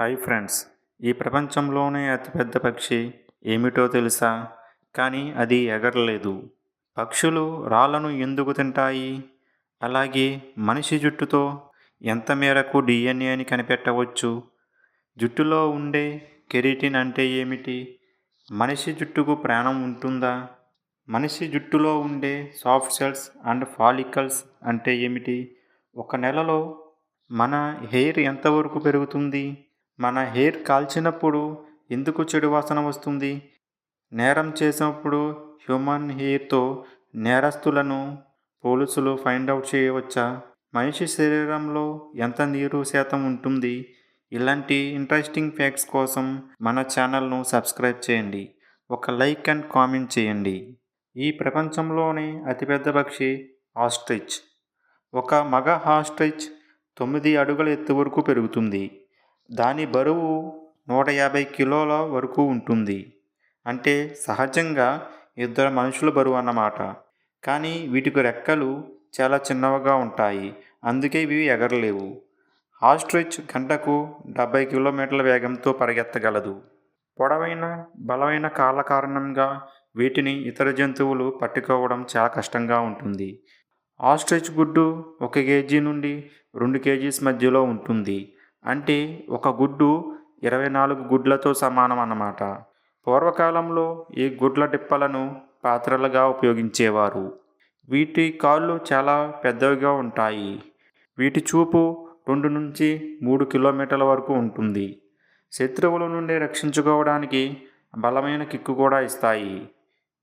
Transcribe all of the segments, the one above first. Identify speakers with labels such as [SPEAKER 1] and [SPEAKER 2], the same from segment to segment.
[SPEAKER 1] Hi friends ఈ ప్రపంచంలోనే అతిపెద్ద పక్షి ఏమిటో తెలుసా? కానీ అది ఎగరలేదు. పక్షులు రాళ్ళను ఎందుకు తింటాయి? అలాగే మనిషి జుట్టుతో ఎంత మేరకు డిఎన్ఏని కనిపెట్టవచ్చు? జుట్టులో ఉండే కెరిటిన్ అంటే ఏమిటి? మనిషి జుట్టుకు ప్రాణం ఉంటుందా? మనిషి జుట్టులో ఉండే సాఫ్ట్ సెల్స్ అండ్ ఫాలికల్స్ అంటే ఏమిటి? ఒక నెలలో మన హెయిర్ ఎంతవరకు పెరుగుతుంది? మన హెయిర్ కాల్చినప్పుడు ఎందుకు చెడు వాసన వస్తుంది? నేరం చేసినప్పుడు హ్యూమన్ హెయిర్తో నేరస్తులను పోలీసులు ఫైండ్ అవుట్ చేయవచ్చా? మనిషి శరీరంలో ఎంత నీరు శాతం ఉంటుంది? ఇలాంటి ఇంట్రెస్టింగ్ ఫ్యాక్ట్స్ కోసం మన ఛానల్ను సబ్స్క్రైబ్ చేయండి. ఒక లైక్ అండ్ కామెంట్ చేయండి. ఈ ప్రపంచంలోనే అతిపెద్ద పక్షి ఆస్ట్రిచ్. ఒక మగ ఆస్ట్రిచ్ తొమ్మిది అడుగుల ఎత్తు వరకు పెరుగుతుంది. దాని బరువు నూట యాభై కిలోల వరకు ఉంటుంది. అంటే సహజంగా ఇద్దరు మనుషుల బరువు అన్నమాట. కానీ వీటికి రెక్కలు చాలా చిన్నవిగా ఉంటాయి. అందుకే ఇవి ఎగరలేవు. ఆస్ట్రిచ్ గంటకు డెబ్బై కిలోమీటర్ల వేగంతో పరిగెత్తగలదు. పొడవైన బలమైన కాళ్ళ కారణంగా వీటిని ఇతర జంతువులు పట్టుకోవడం చాలా కష్టంగా ఉంటుంది. ఆస్ట్రిచ్ గుడ్డు ఒక కేజీ నుండి రెండు కేజీస్ మధ్యలో ఉంటుంది. అంటే ఒక గుడ్డు ఇరవై నాలుగు గుడ్లతో సమానం అన్నమాట. పూర్వకాలంలో ఈ గుడ్ల డిప్పలను పాత్రలుగా ఉపయోగించేవారు. వీటి కాళ్ళు చాలా పెద్దవిగా ఉంటాయి. వీటి చూపు రెండు నుంచి మూడు కిలోమీటర్ల వరకు ఉంటుంది. శత్రువుల నుండి రక్షించుకోవడానికి బలమైన కిక్కు కూడా ఇస్తాయి.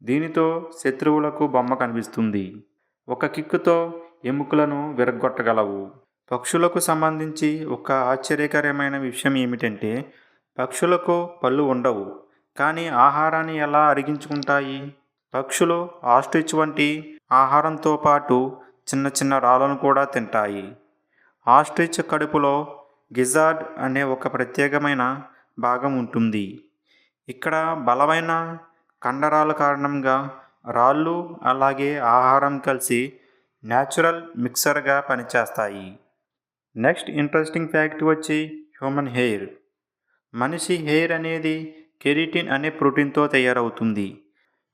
[SPEAKER 1] దీనితో శత్రువులకు బొమ్మ కనిపిస్తుంది. ఒక కిక్కుతో ఎముకలను విరగొట్టగలవు పక్షులకు సంబంధించి ఒక ఆశ్చర్యకరమైన విషయం ఏమిటంటే పక్షులకు పళ్ళు ఉండవు కానీ ఆహారాన్ని ఎలా అరిగించుకుంటాయి? పక్షులు ఆస్ట్రిచ్ వంటి ఆహారంతో పాటు చిన్న చిన్న రాళ్ళను కూడా తింటాయి. ఆస్ట్రిచ్ కడుపులో గిజార్డ్ అనే ఒక ప్రత్యేకమైన భాగం ఉంటుంది. ఇక్కడ బలమైన కండరాల కారణంగా రాళ్ళు అలాగే ఆహారం కలిసి న్యాచురల్ మిక్సర్గా పనిచేస్తాయి. నెక్స్ట్ ఇంట్రెస్టింగ్ ఫ్యాక్ట్ వచ్చి హ్యూమన్ హెయిర్. మనిషి హెయిర్ అనేది కెరిటిన్ అనే ప్రోటీన్తో తయారవుతుంది.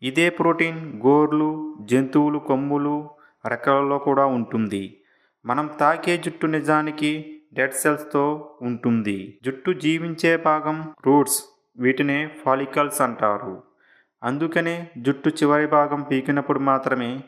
[SPEAKER 1] ఇదే ప్రోటీన్ గోర్లు జంతువులు కొమ్ములు రెక్కలలో కూడా ఉంటుంది. మనం తాకే జుట్టు నిజానికి డెడ్ సెల్స్తో ఉంటుంది. జుట్టు జీవించే భాగం రూట్స్ వీటినే ఫాలికల్స్ అంటారు. అందుకనే జుట్టు చివరి భాగం పీకినప్పుడు మాత్రమే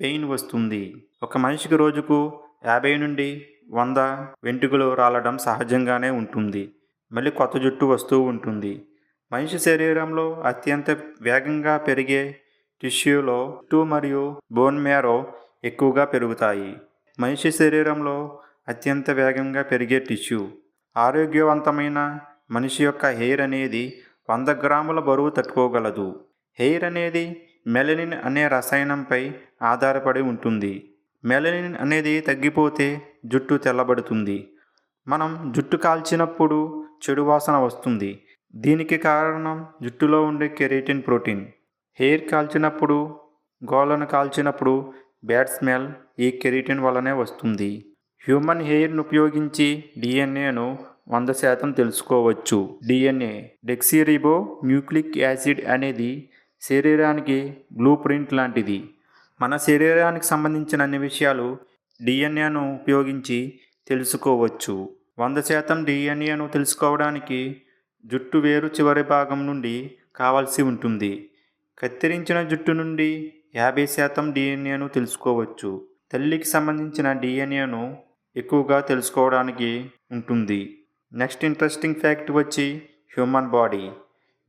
[SPEAKER 1] పెయిన్ వస్తుంది. ఒక మనిషికి రోజుకు యాభై నుండి వంద వెంట్రుకలు రాలడం సహజంగానే ఉంటుంది. మళ్ళీ కొత్త జుట్టు వస్తూ ఉంటుంది. మనిషి శరీరంలో అత్యంత వేగంగా పెరిగే టిష్యూలో జుట్టు మరియు బోన్ మ్యారో ఎక్కువగా పెరుగుతాయి. మనిషి శరీరంలో అత్యంత వేగంగా పెరిగే టిష్యూ. ఆరోగ్యవంతమైన మనిషి యొక్క హెయిర్ అనేది వంద గ్రాముల బరువు తట్టుకోగలదు. హెయిర్ అనేది మెలనిన్ అనే రసాయనంపై ఆధారపడి ఉంటుంది. మెలనిన్ అనేది తగ్గిపోతే జుట్టు తెల్లబడుతుంది. మనం జుట్టు కాల్చినప్పుడు చెడు వాసన వస్తుంది. దీనికి కారణం జుట్టులో ఉండే కెరీటిన్ ప్రోటీన్. హెయిర్ కాల్చినప్పుడు గోళ్ళను కాల్చినప్పుడు బ్యాడ్ స్మెల్ ఈ కెరీటిన్ వల్లనే వస్తుంది. హ్యూమన్ హెయిర్ను ఉపయోగించి డిఎన్ఏను వంద శాతం తెలుసుకోవచ్చు. డిఎన్ఏ డెక్సిరిబో న్యూక్లిక్ యాసిడ్ అనేది శరీరానికి బ్లూ ప్రింట్ లాంటిది. మన శరీరానికి సంబంధించిన అన్ని విషయాలు డిఎన్ఏను ఉపయోగించి తెలుసుకోవచ్చు. వంద శాతం డిఎన్ఏను తెలుసుకోవడానికి జుట్టు వేరు చివరి భాగం నుండి కావాల్సి ఉంటుంది. కత్తిరించిన జుట్టు నుండి యాభై శాతం డిఎన్ఏను తెలుసుకోవచ్చు. తల్లికి సంబంధించిన డిఎన్ఏను ఎక్కువగా తెలుసుకోవడానికి ఉంటుంది. నెక్స్ట్ ఇంట్రెస్టింగ్ ఫ్యాక్ట్ వచ్చి హ్యూమన్ బాడీ.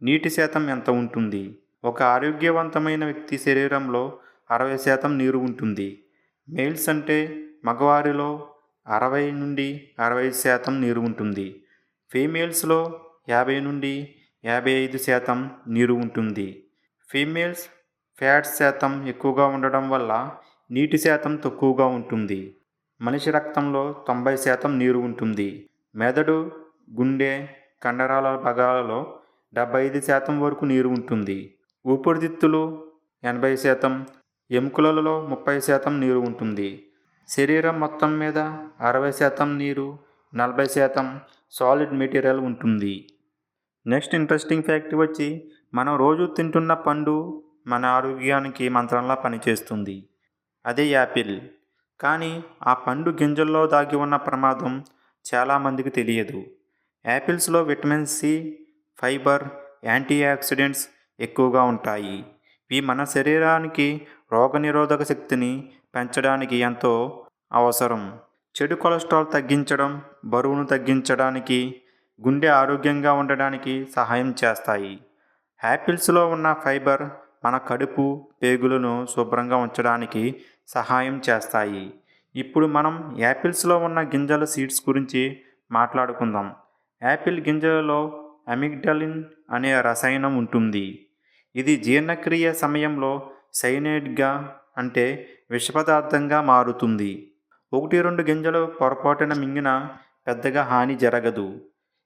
[SPEAKER 1] నీటి శాతం ఎంత ఉంటుంది? ఒక ఆరోగ్యవంతమైన వ్యక్తి శరీరంలో అరవై శాతం నీరు ఉంటుంది. మేల్స్ అంటే మగవారిలో అరవై నుండి అరవై శాతం నీరు ఉంటుంది. ఫీమేల్స్లో యాభై నుండి యాభై ఐదు శాతం నీరు ఉంటుంది. ఫీమేల్స్ ఫ్యాట్ శాతం ఎక్కువగా ఉండడం వల్ల నీటి శాతం తక్కువగా ఉంటుంది. మనిషి రక్తంలో తొంభై శాతం నీరు ఉంటుంది. మెదడు గుండె కండరాల భాగాలలో డెబ్బై ఐదు శాతం వరకు నీరు ఉంటుంది. ఊపిరితిత్తులు ఎనభై శాతం ఎముకలలో ముప్పై శాతం నీరు ఉంటుంది. శరీరం మొత్తం మీద అరవై శాతం నీరు నలభై శాతం సాలిడ్ మెటీరియల్ ఉంటుంది. నెక్స్ట్ ఇంట్రెస్టింగ్ ఫ్యాక్ట్ వచ్చి మనం రోజు తింటున్న పండు మన ఆరోగ్యానికి మంత్రంలా పనిచేస్తుంది. అదే యాపిల్. కానీ ఆ పండు గింజల్లో దాగి ఉన్న ప్రమాదం చాలామందికి తెలియదు. యాపిల్స్లో vitamin C fibre antioxidants ఎక్కువగా ఉంటాయి. ఇవి మన శరీరానికి రోగనిరోధక శక్తిని పెంచడానికి ఎంతో అవసరం. చెడు కొలెస్ట్రాల్ తగ్గించడం బరువును తగ్గించడానికి గుండె ఆరోగ్యంగా ఉండడానికి సహాయం చేస్తాయి. యాపిల్స్లో ఉన్న ఫైబర్ మన కడుపు పేగులను శుభ్రంగా ఉంచడానికి సహాయం చేస్తాయి. ఇప్పుడు మనం యాపిల్స్లో ఉన్న గింజల సీడ్స్ గురించి మాట్లాడుకుందాం. యాపిల్ గింజలలో అమిగ్డలిన్ అనే రసాయనం ఉంటుంది. ఇది జీర్ణక్రియ సమయంలో సైనైడ్గా అంటే విషపదార్థంగా మారుతుంది. ఒకటి రెండు గింజలు పొరపాటున మింగిన పెద్దగా హాని జరగదు.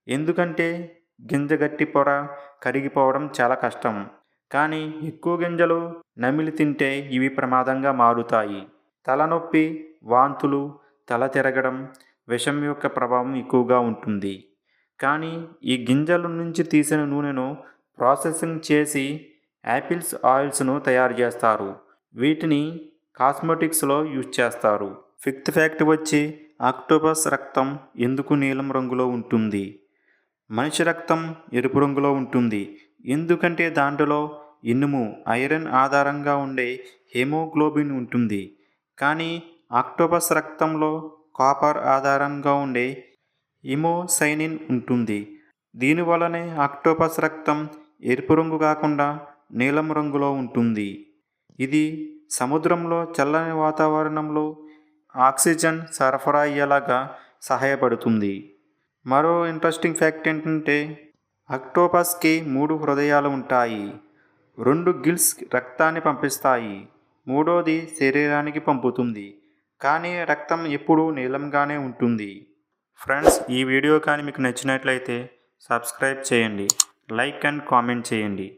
[SPEAKER 1] ఎందుకంటే గింజ గట్టి పొర కరిగిపోవడం చాలా కష్టం. కానీ ఎక్కువ గింజలు నమిలి తింటే ఇవి ప్రమాదంగా మారుతాయి. తలనొప్పి వాంతులు తల తిరగడం విషం యొక్క ప్రభావం ఎక్కువగా ఉంటుంది. కానీ ఈ గింజల నుంచి తీసిన నూనెను ప్రాసెసింగ్ చేసి యాపిల్స్ ఆయిల్స్ను తయారు చేస్తారు. వీటిని కాస్మెటిక్స్లో యూజ్ చేస్తారు. ఫిఫ్త్ ఫ్యాక్ట్ వచ్చి ఆక్టోపస్ రక్తం ఎందుకు నీలం రంగులో ఉంటుంది? మనిషి రక్తం ఎరుపు రంగులో ఉంటుంది. ఎందుకంటే దాంట్లో ఇనుము ఐరన్ ఆధారంగా ఉండే హెమోగ్లోబిన్ ఉంటుంది. కానీ ఆక్టోపస్ రక్తంలో కాపర్ ఆధారంగా ఉండే ఇమోసైనిన్ ఉంటుంది. దీనివల్లనే ఆక్టోపస్ రక్తం ఎరుపు రంగు కాకుండా నీలం రంగులో ఉంటుంది. ఇది సముద్రంలో చల్లని వాతావరణంలో ఆక్సిజన్ సరఫరా అయ్యేలాగా సహాయపడుతుంది. మరో ఇంట్రెస్టింగ్ ఫ్యాక్ట్ ఏంటంటే అక్టోపస్కి మూడు హృదయాలు ఉంటాయి. రెండు గిల్స్ రక్తాన్ని పంపిస్తాయి. మూడోది శరీరానికి పంపుతుంది. కానీ రక్తం ఎప్పుడూ నీలంగానే ఉంటుంది. ఫ్రెండ్స్ ఈ వీడియో కానీ మీకు నచ్చినట్లయితే సబ్స్క్రైబ్ చేయండి. లైక్ అండ్ కామెంట్ చేయండి.